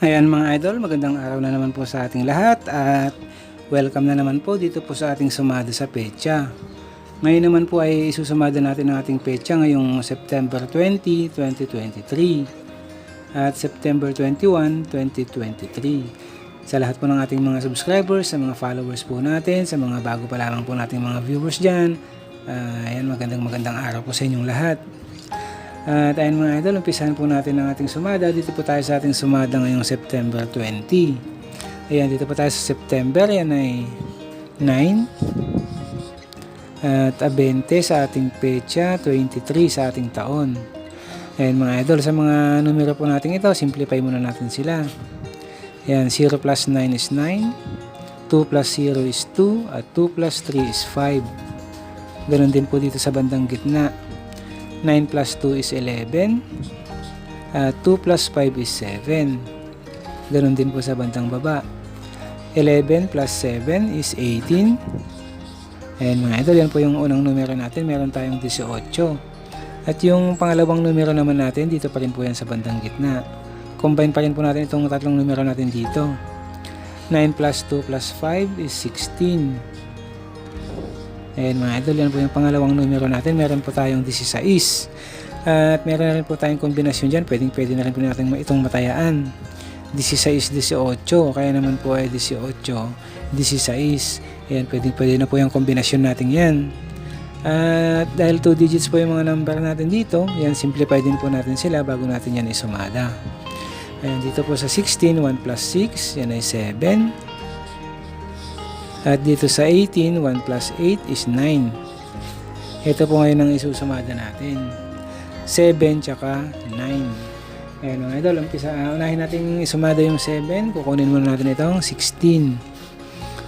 Ayan mga idol, magandang araw na naman po sa ating lahat at welcome na naman po dito po sa ating sumada sa pecha. Ngayon naman po ay isusumada natin ang ating pecha ngayong September 20, 2023 at September 21, 2023. Sa lahat po ng ating mga subscribers, sa mga followers po natin, sa mga bago pa lamang po nating mga viewers dyan, ah, ayan magandang magandang araw po sa inyong lahat. At ayun mga idol, umpisahan po natin ang ating sumada. Dito po tayo sa ating sumada ngayong September 20. Ayan, dito po tayo sa September. Yan ay 9. At ah, 20 sa ating pecha, 23 sa ating taon. Ayan mga idol, sa mga numero po natin ito, simplify muna natin sila. Ayan, 0 plus 9 is 9. 2 plus 0 is 2. At 2 plus 3 is 5. Ganon din po dito sa bandang gitna. 9 plus 2 is 11. At 2 plus 5 is 7. Ganon din po sa bandang baba. 11 plus 7 is 18. Ayan mga idol, yan po yung unang numero natin. Meron tayong 18. At yung pangalawang numero naman natin, dito pa rin po yan sa bandang gitna. Combine pa rin po natin itong tatlong numero natin dito. 9 plus 2 plus 5 is 16. Ayan mga idol, yan po yung pangalawang numero natin. Meron po tayong 16. At meron na rin po tayong kombinasyon dyan. Pwedeng pwede na rin po natin itong matayaan. 16, 18. Kaya naman po ay 18, 16. Ayan, pwede, pwede na po yung kombinasyon natin yan. At dahil 2 digits po yung mga number natin dito, yan, simplify din po natin sila bago natin yan isumada. Ayan, dito po sa 16, 1 plus 6, yan ay 7. At dito sa 18, 1 plus 8 is 9. Ito po ngayon ang isusumada natin. 7 tsaka 9. Ayan mga idol, umpisa, uh, unahin natin isumada yung 7. Kukunin muna natin itong 16.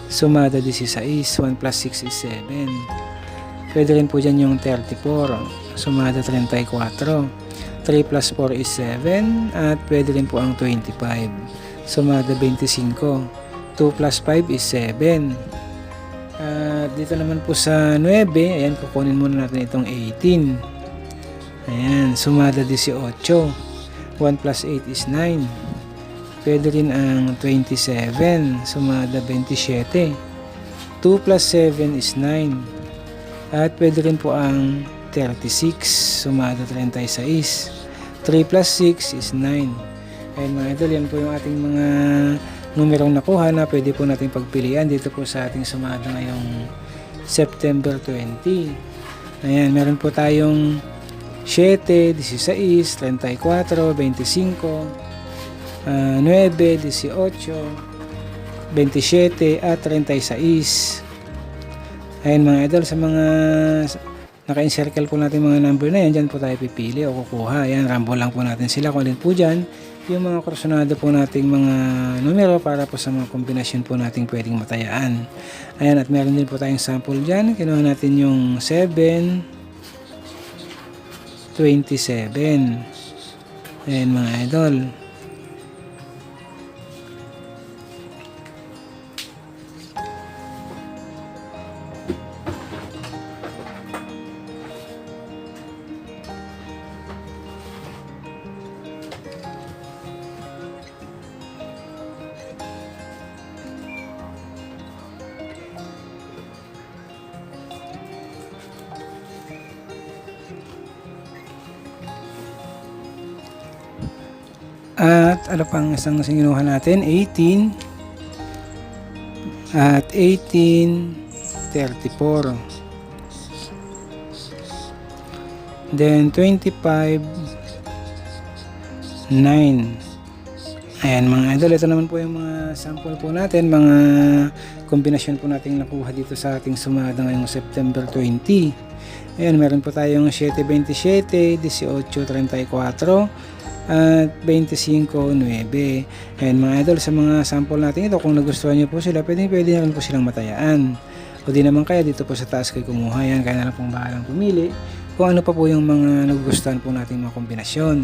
Sumada 16. 1 plus 6 is 7. Pwede rin po dyan yung 34. Sumada 34. 3 plus 4 is 7. At pwede rin po ang 25. Sumada 25. 2 plus 5 is 7. At dito naman po sa 9, ayan, kukunin muna natin itong 18. Ayan, sumada 18. 1 plus 8 is 9. Pwede rin ang 27, sumada 27. 2 plus 7 is 9. At pwede rin po ang 36, sumada 36. 3 plus 6 is 9. Ayan mga idol, yan po yung ating mga numerong nakuha na pwede po natin pagpilian dito po sa ating sumada ngayong September 20. Ayan, meron po tayong 7, 16, 34, 25, uh, 9, 18, 27 at 36. Ayan mga idol, sa mga naka-encircle po natin mga number na yan, dyan po tayo pipili o kukuha. Ayan, rambo lang po natin sila. Kung alin po dyan, yung mga kursunado po nating mga numero para po sa mga kombinasyon po nating pwedeng matayaan. Ayan, at meron din po tayong sample dyan. Kinuha natin yung 7, 27. Ayan mga idol. At ano pang isang sinuha natin? 18 at 18 34 then 25 9 ayan mga idol ito naman po yung mga sample po natin mga kombinasyon po nating nakuha dito sa ating sumada ngayong September 20 ayan meron po tayong 727 1834 at 25.9. Ayan mga idol, sa mga sample natin ito, kung nagustuhan nyo po sila, pwede, pwede na rin po silang matayaan. O di naman kaya dito po sa taas kayo kumuha yan, kaya na lang pong bahalang pumili kung ano pa po yung mga nagugustuhan po nating mga kombinasyon.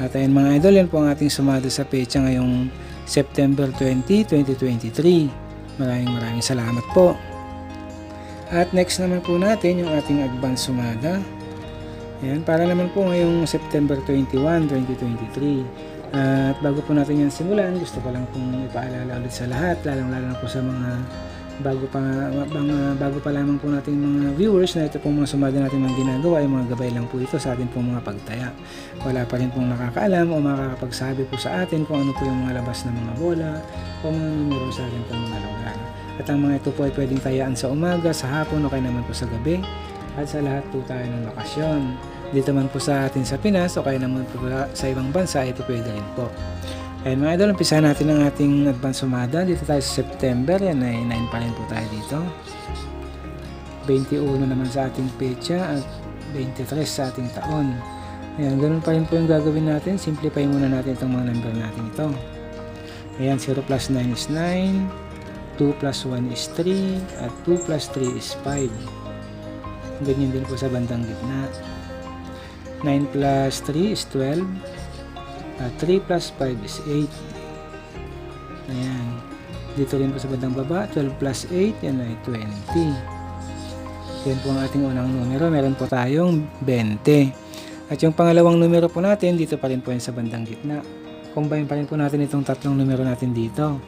At ayan mga idol, yan po ang ating sumada sa pecha ngayong September 20, 2023. Maraming maraming salamat po. At next naman po natin yung ating advance sumada. Ayan, para naman po ngayong September 21, 2023. At bago po natin yan simulan, gusto ko lang pong ipaalala ulit sa lahat, lalong-lalo na po sa mga bago pa mga bago pa lamang po nating mga viewers na ito pong mga sumada natin mga ginagawa ay mga gabay lang po ito sa atin pong mga pagtaya. Wala pa rin pong nakakaalam o makakapagsabi po sa atin kung ano po yung mga labas ng mga bola o mga numero sa atin pong mga lugar. At ang mga ito po ay pwedeng tayaan sa umaga, sa hapon o kaya naman po sa gabi at sa lahat po tayo ng lokasyon. Dito man po sa atin sa Pinas o kaya naman po sa ibang bansa, ito pwede rin po. Ayan mga idol, umpisa natin ang ating advance sumada. Dito tayo sa September, yan ay 9 pa rin po tayo dito. 21 naman sa ating pecha at 23 sa ating taon. Ayan, ganun pa rin po yung gagawin natin. Simplify muna natin itong mga number natin ito. Ayan, 0 plus 9 is 9, 2 plus 1 is 3, at 2 plus 3 is 5. Ganyan din po sa bandang gitna. 9 plus 3 is 12. At 3 plus 5 is 8. Ayan. Dito rin po sa bandang baba, 12 plus 8, yan ay 20. Yan po ang ating unang numero. Meron po tayong 20. At yung pangalawang numero po natin, dito pa rin po yan sa bandang gitna. Combine pa rin po natin itong tatlong numero natin dito.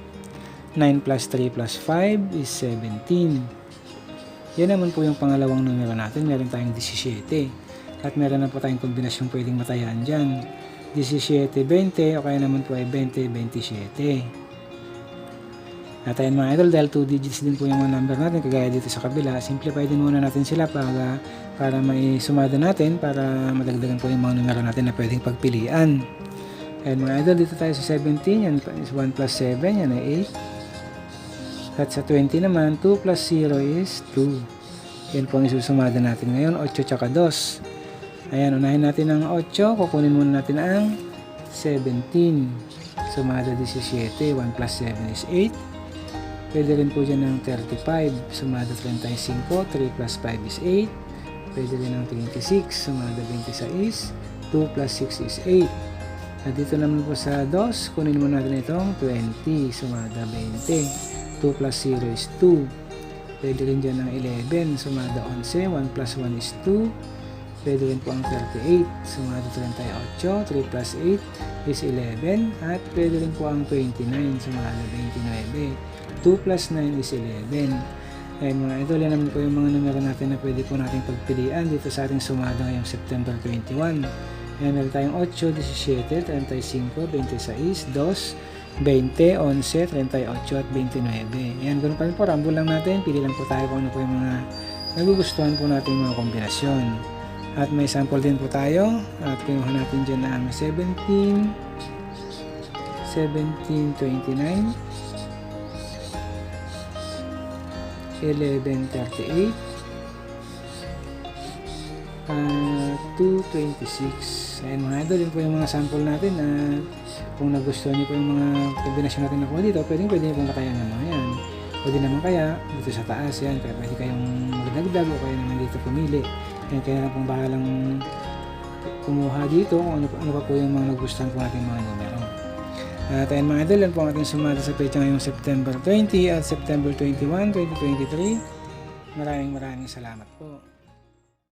9 plus 3 plus 5 is 17. Yan naman po yung pangalawang numero natin. Meron tayong 17. At meron na po tayong kombinasyong pwedeng matayan dyan. 17, 20 o kaya naman po ay 20, 27. At mga idol, dahil 2 digits din po yung mga number natin, kagaya dito sa kabila, simplify din muna natin sila para, para may sumada natin, para madagdagan po yung mga numero natin na pwedeng pagpilian. Ayun mga idol, dito tayo sa 17, yan is 1 plus 7, yan ay 8. At sa 20 naman, 2 plus 0 is 2. Yan po ang isusumada natin ngayon, 8 tsaka 2. Ayan, unahin natin ang 8, kukunin muna natin ang 17. Sumada 17, 1 plus 7 is 8. Pwede rin po dyan ng 35, sumada 35, 3 plus 5 is 8. Pwede rin ng 26, sumada 26, 2 plus 6 is 8. At dito naman po sa 2, kunin mo natin itong 20, sumada 20. 2 plus 0 is 2. Pwede rin dyan ng 11, sumada 11, 1 plus 1 is 2. Pwede rin po ang 38, sumada 38, 3 plus 8 is 11. At pwede rin po ang 29, sumada 29. 2 plus 9 is 11. Ayun mga idol, yan naman po yung mga numero natin na pwede po natin pagpilian dito sa ating sumada ngayong September 21. Ayan, meron tayong 8, 17, 35, 26, 2, 20, 11, 38 at 29. Ayan, ganun pa rin po, ramble lang natin. Pili lang po tayo kung ano po yung mga nagugustuhan po natin mga kombinasyon. At may sample din po tayo. At kinuha natin dyan ang 17, 17, 29, 1138 uh, 226 ayan mga idol yun po yung mga sample natin na kung nagustuhan niyo po yung mga kombinasyon natin nakuha dito pwede pwede niyo pong lakayan ng mga pwede naman kaya dito sa taas yan kaya pwede kayong magdagdag o kaya naman dito pumili yan kaya na pong bahalang kumuha dito kung ano, ano pa po yung mga nagustuhan po natin mga numero at ayun mga idol, yan po ang ating sumada sa pecha ngayong September 20 at September 21, 2023. Maraming maraming salamat po.